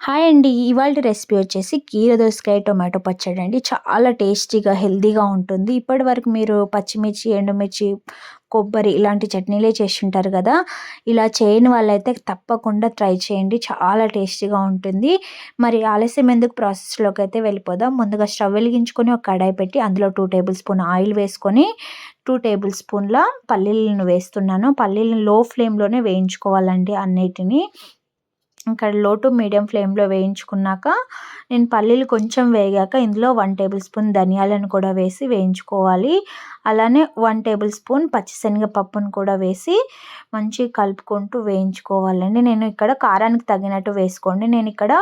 Hi అండి. ఇవాళ recipe వచ్చేసి కీర దోసకాయ టొమాటో పచ్చడి అండి. చాలా టేస్టీగా హెల్తీగా ఉంటుంది. ఇప్పటి వరకు మీరు పచ్చిమిర్చి ఎండుమిర్చి కొబ్బరి ఇలాంటి చట్నీలే చేసి ఉంటారు కదా. ఇలా చేయని వాళ్ళైతే తప్పకుండా ట్రై చేయండి. చాలా టేస్టీగా ఉంటుంది. మరి ఆలస్యం ఎందుకు ప్రాసెస్లోకి అయితే వెళ్ళిపోదాం. ముందుగా స్టవ్ వెలిగించుకొని ఒక కడాయి పెట్టి అందులో టూ టేబుల్ స్పూన్ ఆయిల్ వేసుకొని టూ టేబుల్ స్పూన్ల పల్లీలను వేస్తున్నాను. పల్లీలను లో ఫ్లేమ్లోనే వేయించుకోవాలండి అన్నిటినీ. ఇంకా లో టు మీడియం ఫ్లేమ్లో వేయించుకున్నాక నేను పల్లీలు కొంచెం వేగాక ఇందులో వన్ టేబుల్ స్పూన్ ధనియాలను కూడా వేసి వేయించుకోవాలి. అలానే వన్ టేబుల్ స్పూన్ పచ్చిశనగపప్పును కూడా వేసి మంచిగా కలుపుకుంటూ వేయించుకోవాలండి. నేను ఇక్కడ కారానికి తగినట్టు వేసుకోండి. నేను ఇక్కడ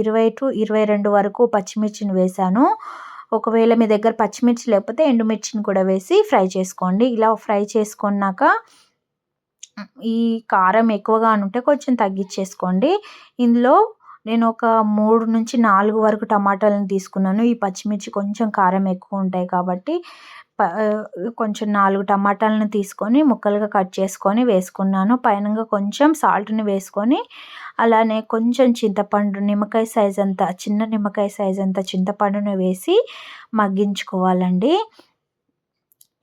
ఇరవై టు ఇరవై రెండు వరకు పచ్చిమిర్చిని వేశాను ఒకవేళ మీ దగ్గర పచ్చిమిర్చి లేకపోతే ఎండుమిర్చిని కూడా వేసి ఫ్రై చేసుకోండి. ఇలా ఫ్రై చేసుకున్నాక ఈ కారం ఎక్కువగా ఉంటే కొంచెం తగ్గించేసుకోండి ఇందులో నేను ఒక మూడు నుంచి నాలుగు వరకు టమాటాలను తీసుకున్నాను. ఈ పచ్చిమిర్చి కొంచెం కారం ఎక్కువ ఉంటాయి కాబట్టి కొంచెం నాలుగు టమాటాలను తీసుకొని ముక్కలుగా కట్ చేసుకొని వేసుకున్నాను. పైన కొంచెం సాల్ట్ని వేసుకొని అలానే కొంచెం చింతపండు నిమ్మకాయ సైజ్ అంతా చిన్న నిమ్మకాయ సైజ్ అంత చింతపండును వేసి మగ్గించుకోవాలండి.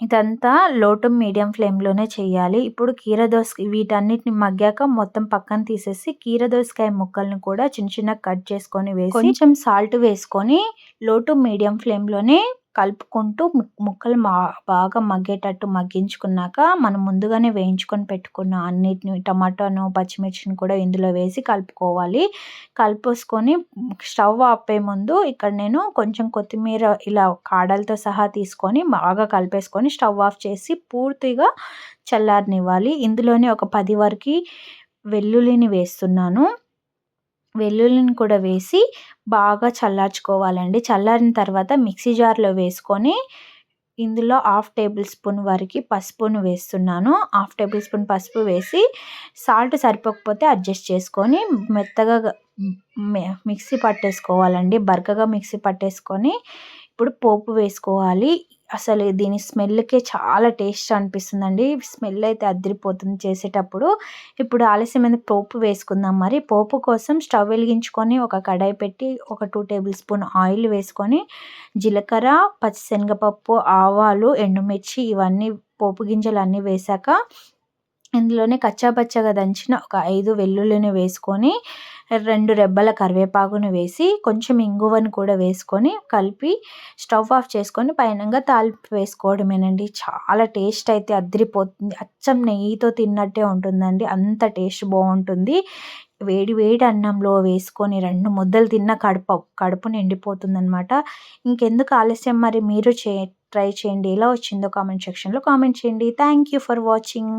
ఇదంతా లో టు మీడియం ఫ్లేమ్లోనే చేయాలి. ఇప్పుడు కీర దోస వీటన్నిటిని మగ్గాక మొత్తం పక్కన తీసేసి కీర దోసకాయ ముక్కలను కూడా చిన్న చిన్న కట్ చేసుకొని వేసి కొంచెం సాల్ట్ వేసుకొని లో టు మీడియం ఫ్లేమ్లోనే కలుపుకుంటూ ముక్కలు మా బాగా మగ్గేటట్టు మగ్గించుకున్నాక మనం ముందుగానే వేయించుకొని పెట్టుకున్న అన్నిటిని టమాటాను పచ్చిమిర్చిని కూడా ఇందులో వేసి కలుపుకోవాలి. కలిపేసుకొని స్టవ్ ఆపే ముందు ఇక్కడ నేను కొంచెం కొత్తిమీర ఇలా కాడలతో సహా తీసుకొని బాగా కలిపేసుకొని స్టవ్ ఆఫ్ చేసి పూర్తిగా చల్లారనివ్వాలి. ఇందులోనే ఒక పది వరకు వెల్లుల్లిని వేస్తున్నాను. వెల్లుల్లిని కూడా వేసి బాగా చల్లార్చుకోవాలండి. చల్లారిన తర్వాత మిక్సీ జార్లో వేసుకొని ఇందులో హాఫ్ టేబుల్ స్పూన్ వరకు పసుపును వేస్తున్నాను. హాఫ్ టేబుల్ స్పూన్ పసుపు వేసి సాల్ట్ సరిపోకపోతే అడ్జస్ట్ చేసుకొని మెత్తగా మిక్సీ పట్టేసుకోవాలండి. బరకగా మిక్సీ పట్టేసుకొని ఇప్పుడు పోపు వేసుకోవాలి. అసలు దీని స్మెల్కే చాలా టేస్ట్ అనిపిస్తుందండి. స్మెల్ అయితే అదిరిపోతుంది చేసేటప్పుడు. ఇప్పుడు ఆలస్యమైన పోపు వేసుకుందాం మరి. పోపు కోసం స్టవ్ వెలిగించుకొని ఒక కడాయి పెట్టి ఒక టూ టేబుల్ స్పూన్ ఆయిల్ వేసుకొని జీలకర్ర పచ్చిశనగపప్పు ఆవాలు ఎండుమిర్చి ఇవన్నీ పోపు గింజలు అన్నీ వేసాక ఇందులోనే కచ్చాపచ్చగా దంచిన ఒక ఐదు వెల్లుల్లిని వేసుకొని రెండు రెబ్బల కరివేపాకును వేసి కొంచెం ఇంగువను కూడా వేసుకొని కలిపి స్టవ్ ఆఫ్ చేసుకొని పైనంగా తాలింపు వేసుకోవడమేనండి. చాలా టేస్ట్ అయితే అదిరిపోతుంది. అచ్చం నెయ్యితో తిన్నట్టే ఉంటుందండి. అంత టేస్ట్ బాగుంటుంది. వేడి వేడి అన్నంలో వేసుకొని రెండు ముద్దలు తిన్న కడుపు కడుపు నిండిపోతుంది అనమాట ఇంకెందుకు ఆలస్యం? మరి మీరు చే ట్రై చేయండి. ఎలా వచ్చిందో కామెంట్ సెక్షన్లో కామెంట్ చేయండి. Thank you for watching.